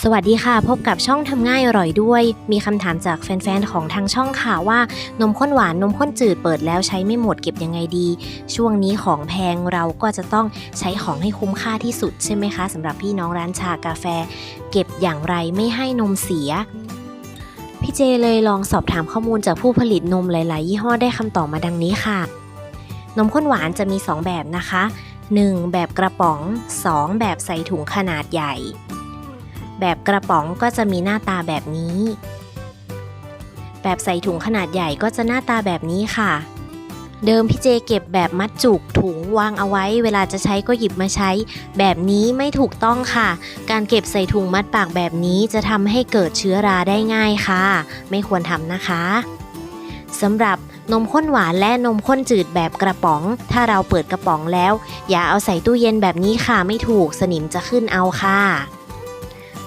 สวัสดีค่ะ พบกับช่องทำง่ายอร่อยด้วย มีคำถามจากแฟนๆ ของทางช่องค่ะว่านมข้นหวานนมข้นจืดเปิดแล้วใช้ไม่หมดเก็บยังไงดี ช่วงนี้ของแพงเราก็จะต้องใช้ของให้คุ้มค่าที่สุดใช่ไหมคะสำหรับพี่น้องร้านชากาแฟ เก็บอย่างไรไม่ให้นมเสียพี่เจเลยลองสอบถามข้อมูลจากผู้ผลิตนมหลายๆ ยี่ห้อได้คำตอบมาดังนี้ค่ะ นมข้นหวานจะมี 2 แบบนะคะ 1. แบบกระป๋อง 2. แบบใส่ถุงขนาดใหญ่ แบบกระป๋องก็จะมีหน้าตาแบบนี้ แบบใส่ถุงขนาดใหญ่ก็จะหน้าตาแบบนี้ค่ะ เดิมพี่เจเก็บแบบมัดจุกถุงวางเอาไว้ เวลาจะใช้ก็หยิบมาใช้ แบบนี้ไม่ถูกต้องค่ะ การเก็บใส่ถุงมัดปากแบบนี้จะทำให้เกิดเชื้อราได้ง่ายค่ะ ไม่ควรทำนะคะสำหรับนมข้นหวานและนมข้นจืดแบบกระป๋อง ถ้าเราเปิดกระป๋องแล้ว อย่าเอาใส่ตู้เย็นแบบนี้ค่ะไม่ถูกสนิมจะขึ้นเอาค่ะ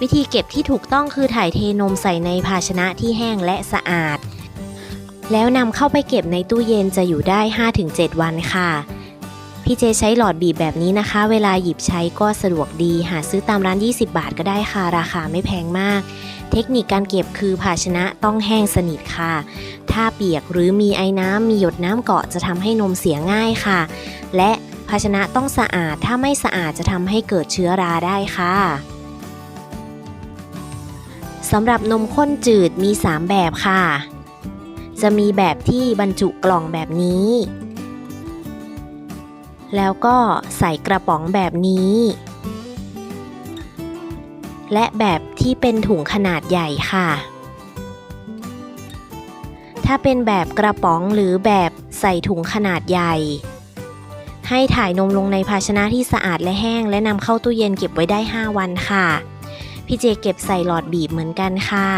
วิธีเก็บที่ถูกต้องคือถ่ายเทนมใส่ในภาชนะที่แห้งและสะอาด แล้วนำเข้าไปเก็บในตู้เย็นจะอยู่ได้ 5-7 วันค่ะ พี่เจใช้หลอดบีบแบบนี้นะคะ เวลาหยิบใช้ก็สะดวกดี หาซื้อตามร้าน 20 บาทก็ได้ค่ะ ราคาไม่แพงมาก เทคนิคการเก็บคือภาชนะต้องแห้งสนิทค่ะ ถ้าเปียกหรือมีไอ้น้ำมีหยดน้ำเกาะจะทำให้นมเสียง่ายค่ะ และภาชนะต้องสะอาด ถ้าไม่สะอาดจะทำให้เกิดเชื้อราได้ค่ะ สำหรับนมข้นจืดมี 3 แบบค่ะ จะมีแบบที่บรรจุกล่องแบบนี้ แล้วก็ใส่กระป๋องแบบนี้ และแบบที่เป็นถุงขนาดใหญ่ค่ะ ถ้าเป็นแบบกระป๋องหรือแบบใส่ถุงขนาดใหญ่ ให้ถ่ายนมลงในภาชนะที่สะอาดและแห้ง และนำเข้าตู้เย็นเก็บไว้ได้ 5 วันค่ะ พี่เจเก็บใส่หลอดบีบเหมือนกันค่ะ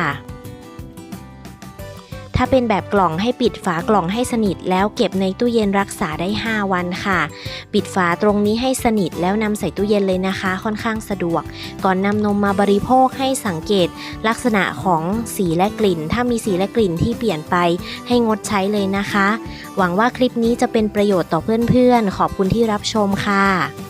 ถ้าเป็นแบบกล่องให้ปิดฝากล่องให้สนิท แล้วเก็บในตู้เย็นรักษาได้ 5 วันค่ะ ปิดฝาตรงนี้ให้สนิทแล้วนำใส่ตู้เย็นเลยนะคะ ค่อนข้างสะดวก ก่อนนำนมมาบริโภคให้สังเกต ลักษณะของสีและกลิ่น ถ้ามีสีและกลิ่นที่เปลี่ยนไปให้งดใช้เลยนะคะ หวังว่าคลิปนี้จะเป็นประโยชน์ต่อเพื่อนๆขอบคุณที่รับชมค่ะ